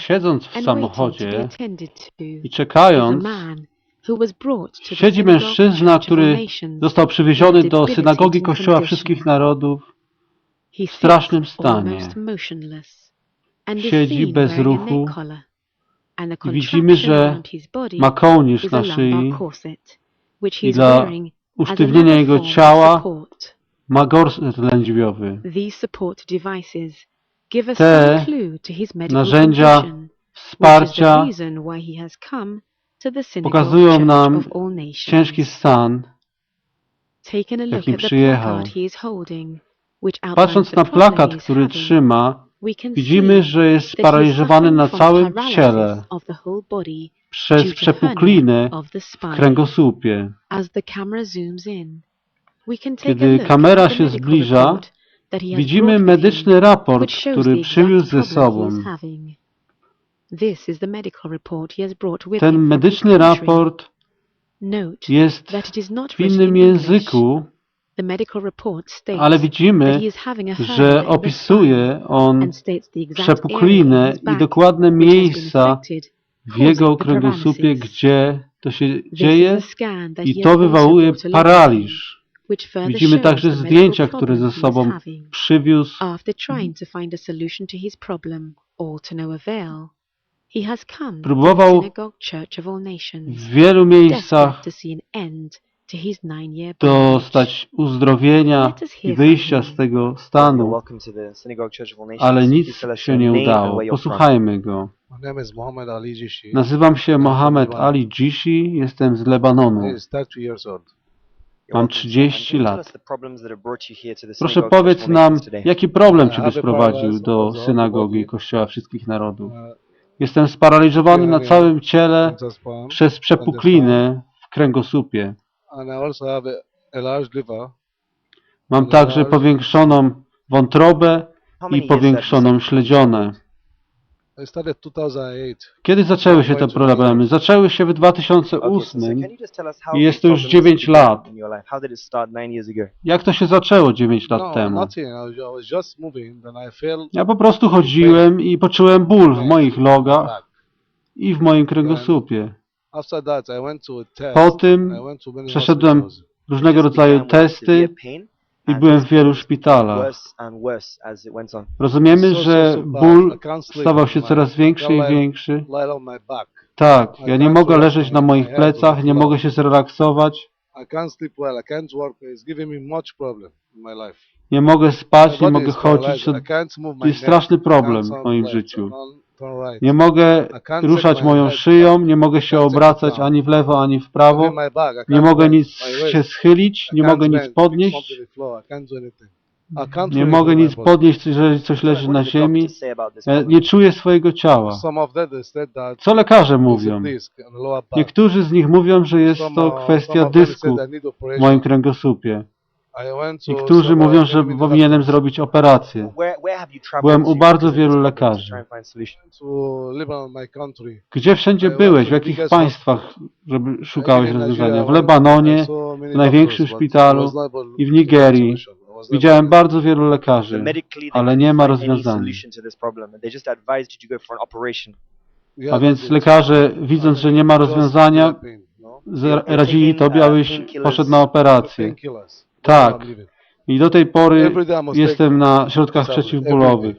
Siedząc w samochodzie i czekając, siedzi mężczyzna, który został przywieziony do synagogi Kościoła. Wszystkich Narodów. W strasznym stanie. Siedzi bez ruchu i widzimy, że Ma kołnierz na szyi i dla usztywnienia jego ciała ma gorset lędźwiowy. Te narzędzia Wsparcia pokazują nam ciężki stan. Jakim przyjechał. Patrząc na plakat, który trzyma, widzimy, że jest sparaliżowany na całym ciele przez przepuklinę w kręgosłupie. Kiedy kamera się zbliża, Widzimy medyczny raport, który przywiózł ze sobą. Ten medyczny raport jest w innym języku, ale widzimy, że opisuje on przepuklinę i dokładne miejsca w jego kręgosłupie, gdzie to się dzieje i to wywołuje paraliż. Widzimy także zdjęcia, które ze sobą przywiózł. No Próbował W wielu miejscach dostać uzdrowienia i wyjścia z tego stanu, ale nic się nie udało. Posłuchajmy go. Nazywam się Mohamed Ali Jishi, jestem z Lebanonu. Mam welcome, sir. 30 And can you tell lat. Proszę powiedz nam, jaki problem Cię Aby sprowadził do synagogi. Kościoła Wszystkich Narodów? Uh, Jestem sparaliżowany na całym ciele przez przepuklinę w kręgosłupie. Mam także powiększoną wątrobę i powiększoną śledzionę. I started 2008. Kiedy zaczęły się te problemy? Zaczęły się w Okay, so, 2008. sir, can you just tell us how I jest to już problems 9 began lat. Jak to się zaczęło 9 lat no, temu? Ja po prostu chodziłem i poczułem ból w moich logach i w moim kręgosłupie. Po tym przeszedłem różnego rodzaju testy i byłem w wielu szpitalach. Rozumiemy, że ból stawał się coraz większy i większy. Tak, ja nie mogę leżeć na moich plecach, nie mogę się zrelaksować, nie mogę spać, nie mogę chodzić. To jest straszny problem w moim życiu. Nie mogę ruszać moją szyją, nie mogę się obracać ani w lewo, ani w prawo. Nie mogę nic się schylić, nie mogę nic podnieść, nie mogę nic podnieść, jeżeli coś leży na ziemi. nie czuję swojego ciała. Co lekarze mówią? Niektórzy z nich mówią, że jest to kwestia dysku w moim kręgosłupie. Niektórzy uh, mówią, że powinienem zrobić operację. Byłem u bardzo wielu lekarzy. Gdzie wszędzie byłeś? W jakich państwach, żeby szukałeś rozwiązania? W Lebanonie, w największym szpitalu I w Nigerii. widziałem bardzo wielu lekarzy, ale nie ma rozwiązania. A więc lekarze, widząc, że nie ma rozwiązania, no? radzili tobie, abyś poszedł na operację. Tak. I do tej pory Every day I must jestem na środkach przeciwbólowych.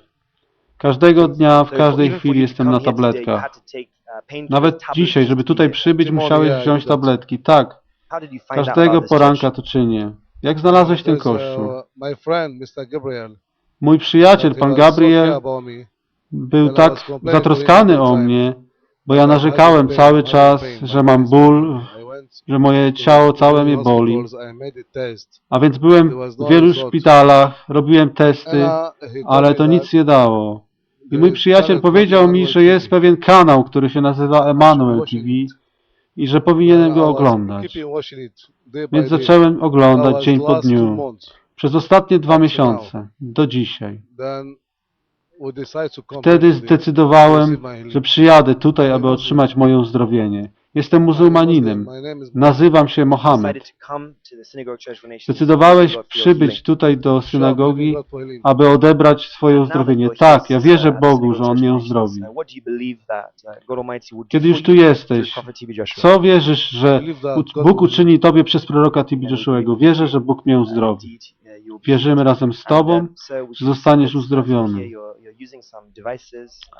Każdego dnia, w każdej chwili jestem na tabletkach. uh, Nawet dzisiaj, żeby tutaj przybyć, musiałeś wziąć tabletki. Tak, każdego poranka to czynię. Jak znalazłeś ten kościół? uh, my friend, Mr. Gabriel. Mój przyjaciel, pan Gabriel, był tak zatroskany o mnie, bo ja narzekałem cały czas, że mam ból, że moje ciało całe mnie boli. a więc byłem w wielu szpitalach, robiłem testy, ale to nic nie dało. I mój przyjaciel powiedział mi, że jest pewien kanał, który się nazywa Emanuel TV i że powinienem go oglądać. Więc zacząłem oglądać dzień po dniu. Przez ostatnie dwa miesiące, do dzisiaj. Wtedy zdecydowałem, że przyjadę tutaj, aby otrzymać moje uzdrowienie. Jestem muzułmaninem. Nazywam się Mohamed. Zdecydowałeś przybyć tutaj do synagogi, aby odebrać swoje uzdrowienie. Tak, ja wierzę Bogu, że On mnie uzdrowi. uh, uh, Kiedy już tu jesteś, co wierzysz, że Bóg uczyni Tobie przez proroka Tibi Joshuego? Wierzę, że Bóg mnie uzdrowi. Uh, Wierzymy razem z Tobą, że zostaniesz uzdrowiony.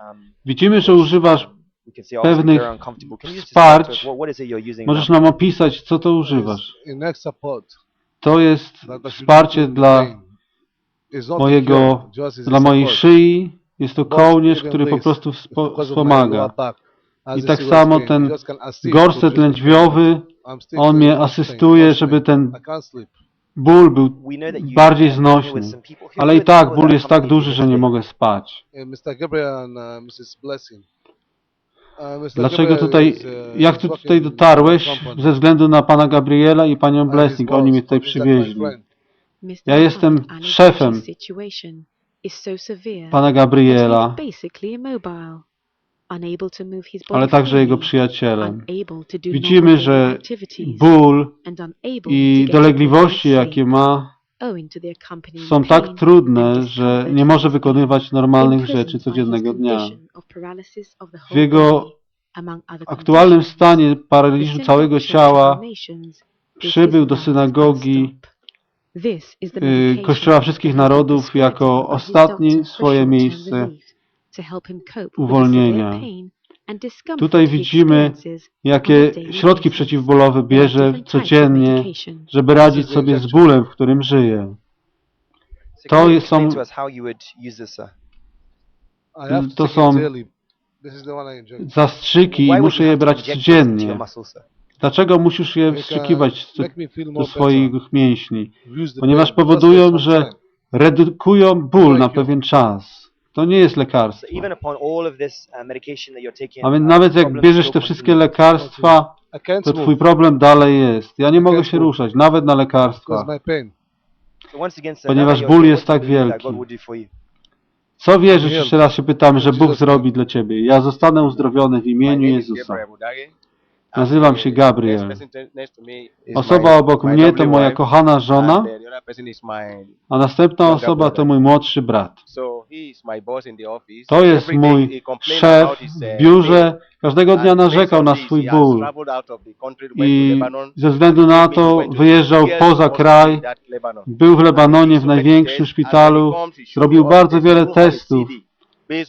um, Widzimy, że używasz pewnych wsparć. Możesz nam opisać, co to używasz. To jest wsparcie dla mojego, dla mojej szyi. Jest to kołnierz, który po prostu wspomaga. I tak samo ten Gorset lędźwiowy, on mnie asystuje, żeby ten ból był bardziej znośny. Ale i tak ból jest tak duży, że nie mogę spać. Dlaczego tutaj, uh, jak tu tutaj dotarłeś? Ze względu na pana Gabriela i panią Blessing. Oni mnie tutaj przywieźli. Ja jestem szefem Pana Gabriela, ale także jego przyjacielem. Widzimy, że ból i dolegliwości, jakie ma, są tak trudne, że nie może wykonywać normalnych rzeczy codziennego dnia. W jego aktualnym stanie paraliżu całego ciała przybył do synagogi y, Kościoła wszystkich narodów jako ostatnie swoje miejsce uwolnienia. Tutaj widzimy, jakie środki przeciwbólowe bierze codziennie, żeby radzić sobie z bólem, w którym żyje. To są- to są zastrzyki i muszę je brać codziennie. Dlaczego musisz je wstrzykiwać do, swoich mięśni? Ponieważ powodują, że redukują ból na pewien czas. To nie jest lekarstwo. uh, A więc uh, nawet jak bierzesz te wszystkie lekarstwa, to twój problem dalej jest. Ja nie mogę się ruszać, nawet na lekarstwa. Ponieważ ból jest tak wielki. Co wierzysz, jeszcze raz się pytamy, że Bóg zrobi dla ciebie? Ja zostanę uzdrowiony w imieniu Jezusa. Nazywam się Gabriel. Osoba obok mnie to moja kochana żona, a następna osoba to mój młodszy brat. To jest mój szef w biurze. Każdego dnia narzekał na swój ból i ze względu na to wyjeżdżał poza kraj. Był w Lebanonie w największym szpitalu. Zrobił bardzo wiele testów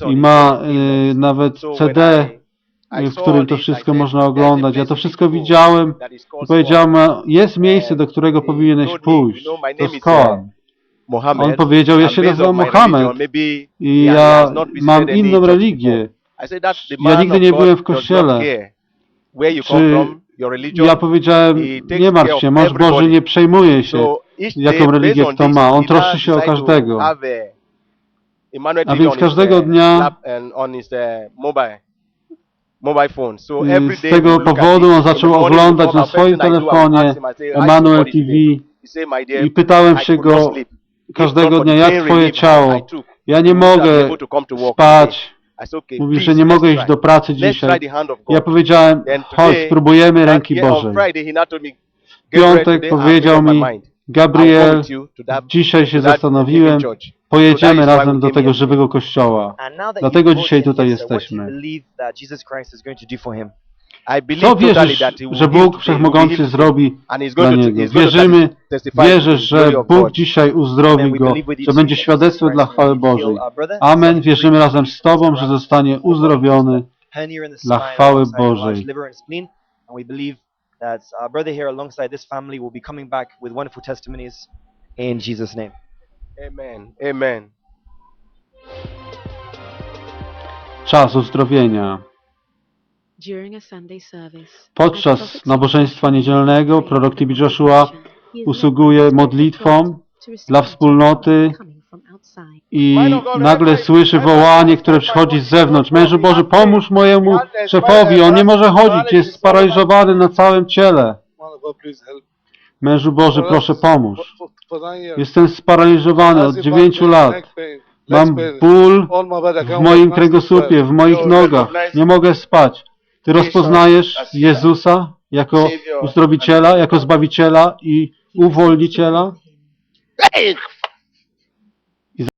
i ma y, nawet CD, w którym to wszystko można oglądać. Ja to wszystko widziałem i powiedziałem, jest miejsce, do którego powinieneś pójść. To jest Koan. On powiedział, ja się nazywam Mohamed i ja mam inną religię. Ja nigdy nie byłem w kościele. Czy ja powiedziałem, nie martw się, mąż Boży nie przejmuje się. jaką religię kto ma. On troszczy się o każdego. A więc każdego dnia Y, Z tego powodu on zaczął oglądać na swoim telefonie Emanuel TV i pytałem się go każdego dnia, jak twoje ciało? Ja nie mogę spać. Mówi, że nie mogę iść do pracy dzisiaj. Ja powiedziałem, chodź, spróbujemy ręki Bożej. W piątek powiedział mi, Gabriel, dzisiaj się zastanowiłem, pojedziemy razem do tego żywego kościoła. Dlatego dzisiaj tutaj jesteśmy. Co wierzysz, że Bóg Wszechmogący zrobi dla niego? Wierzymy, wierzę, że Bóg dzisiaj uzdrowi go, że będzie świadectwem dla chwały Bożej. Amen. Wierzymy razem z Tobą, że zostanie uzdrowiony dla chwały Bożej. And we believe that our brother here alongside this family will be coming back with wonderful testimonies in Jesus' name. Amen. Amen. Czas uzdrowienia. Podczas nabożeństwa niedzielnego prorok Tibi Joshua usługuje modlitwą dla wspólnoty i nagle słyszy wołanie, które przychodzi z zewnątrz. Mężu Boży, pomóż mojemu szefowi, on nie może chodzić, jest sparaliżowany na całym ciele. Mężu Boży, proszę pomóż. Jestem sparaliżowany od 9 lat. Mam ból w moim kręgosłupie, w moich nogach. Nie mogę spać. Ty rozpoznajesz Jezusa jako uzdrowiciela, jako zbawiciela i uwolniciela?